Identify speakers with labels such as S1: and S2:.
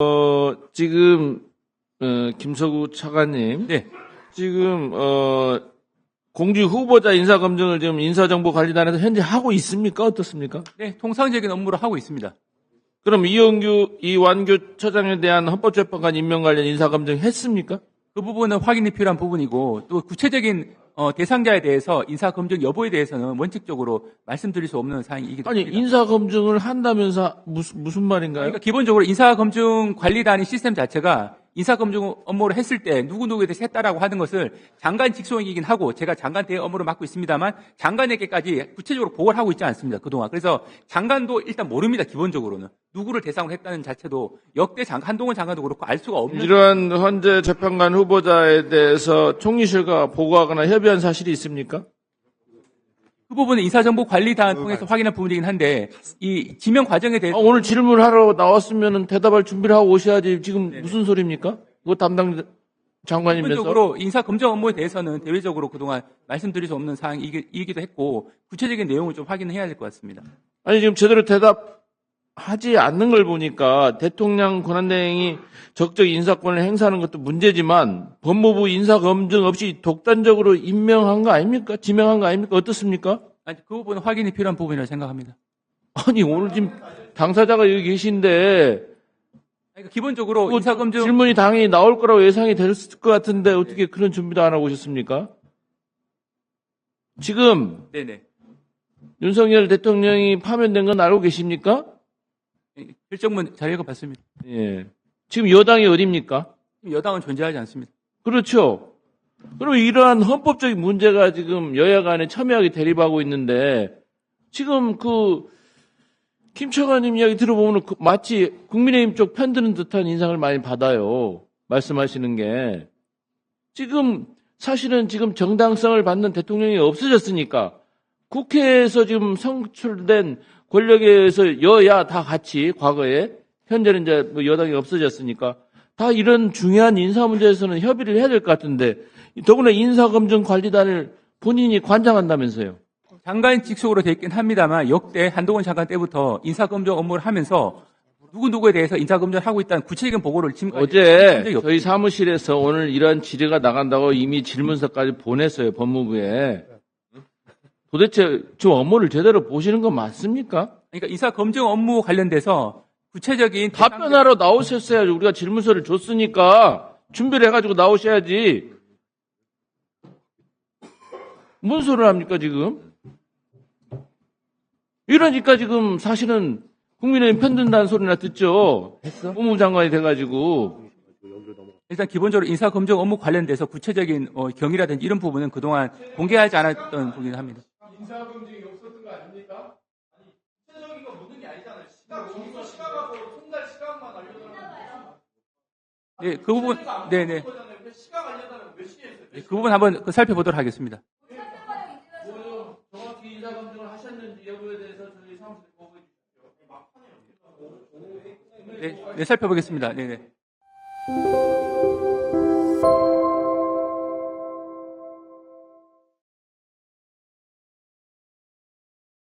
S1: 어, 지금 어, 김서구 차관님,
S2: 네.
S1: 지금 어, 공주 후보자 인사 검증을 지금 인사정보관리단에서 현재 하고 있습니까? 어떻습니까?
S2: 네, 통상적인 업무를 하고 있습니다.
S1: 그럼 이영규, 이완규 처장에 대한 헌법재판관 임명 관련 인사 검증 했습니까?
S2: 그 부분은 확인이 필요한 부분이고 또 구체적인 어, 대상자에 대해서 인사 검증 여부에 대해서는 원칙적으로 말씀드릴 수 없는 사항이기도
S1: 아니
S2: 합니다.
S1: 인사 검증을 한다면서 무슨 무슨 말인가요?
S2: 그러니까 기본적으로 인사 검증 관리단의 시스템 자체가 인사 검증 업무를 했을 때 누구 누구에 대해서 했다라고 하는 것을 장관 직속이긴 하고 제가 장관 대행 업무를 맡고 있습니다만 장관에게까지 구체적으로 보고를 하고 있지 않습니다 그동안 그래서 장관도 일단 모릅니다 기본적으로는 누구를 대상으로 했다는 자체도 역대 장 한동훈 장관도 그렇고 알 수가 없는
S1: 이러한 헌재 재판관 후보자에 대해서 총리실과 보고하거나 협의한 사실이 있습니까?
S2: 그 부분은 인사정보관리단 통해서 확인한 부분이긴 한데 이 지명 과정에
S1: 아,
S2: 대해서
S1: 오늘 질문하러 나왔으면 대답할 준비를 하고 오셔야지 지금 무슨 소리입니까? 그거 담당 장관이면서
S2: 기본적으로 인사 검증 업무에 대해서는 대외적으로 그동안 말씀드릴 수 없는 사항이기도 했고 구체적인 내용을 좀 확인해야 될 것 같습니다.
S1: 아니 지금 제대로 대답 하지 않는 걸 보니까 대통령 권한대행이 적적 인사권을 행사하는 것도 문제지만 법무부 인사 검증 없이 독단적으로 임명한 거 아닙니까? 지명한 거 아닙니까? 어떻습니까?
S2: 아니, 그 부분은 확인이 필요한 부분이라고 생각합니다.
S1: 아니 오늘 지금 당사자가 여기 계신데
S2: 그러니까 기본적으로
S1: 뭐
S2: 인사 검증
S1: 질문이 당연히 나올 거라고 예상이 됐을 것 같은데 어떻게 그런 준비도 안 하고 오셨습니까? 지금
S2: 네네
S1: 윤석열 대통령이 파면된 건 알고 계십니까?
S2: 결정문 잘 읽어봤습니다.
S1: 예. 지금 여당이 어딥니까?
S2: 여당은 존재하지 않습니다.
S1: 그렇죠. 그럼 이러한 헌법적인 문제가 지금 여야 간에 첨예하게 대립하고 있는데 지금 그 김처관님 이야기 들어보면 그 마치 국민의힘 쪽 편드는 듯한 인상을 많이 받아요. 말씀하시는 게 지금 사실은 지금 정당성을 받는 대통령이 없어졌으니까 국회에서 지금 선출된 권력에 의해서 여야 다 같이 과거에 현재는 이제 뭐 여당이 없어졌으니까 다 이런 중요한 인사 문제에서는 협의를 해야 될 것 같은데 더구나 인사검증관리단을 본인이 관장한다면서요.
S2: 장관 직속으로 돼 있긴 합니다만 역대 한동훈 장관 때부터 인사 검증 업무를 하면서 누구 누구에 대해서 인사 검증을 하고 있다는 구체적인 보고를 지금까지 한
S1: 어제 저희 사무실에서 오늘 이런 질의가 나간다고 이미 질문서까지 보냈어요 법무부에. 도대체 저 업무를 제대로 보시는 건 맞습니까?
S2: 그러니까 인사 검증 업무 관련돼서 구체적인
S1: 답변하러 나오셨어야지 우리가 질문서를 줬으니까 준비를 해가지고 나오셔야지. 무슨 소리를 합니까 지금? 이러니까 지금 사실은 국민의힘 편든다는 소리나 듣죠. 법무부 장관이 돼가지고.
S2: 일단 기본적으로 인사 검증 업무 관련돼서 구체적인 어, 경위라든지 이런 부분은 그동안 공개하지 않았던 부분이 합니다.
S1: 인사검증이 없었던 거 아닙니까? 아니, 구체적인 거 묻는 게 아니잖아요. 시각, 정서 시각하고 총괄 시각만 알려달라고.
S2: 네, 그 부분, 네, 네.
S1: 시각 알려달라고 몇 시에 했어요?
S2: 네, 그 부분 한번 그 살펴보도록 하겠습니다.
S1: 뭐 정확히 인사 검증을 하셨는지 여부에 대해서 저희 사무실 보고 해 주십시오.
S2: 네, 네 살펴보겠습니다. 네, 네.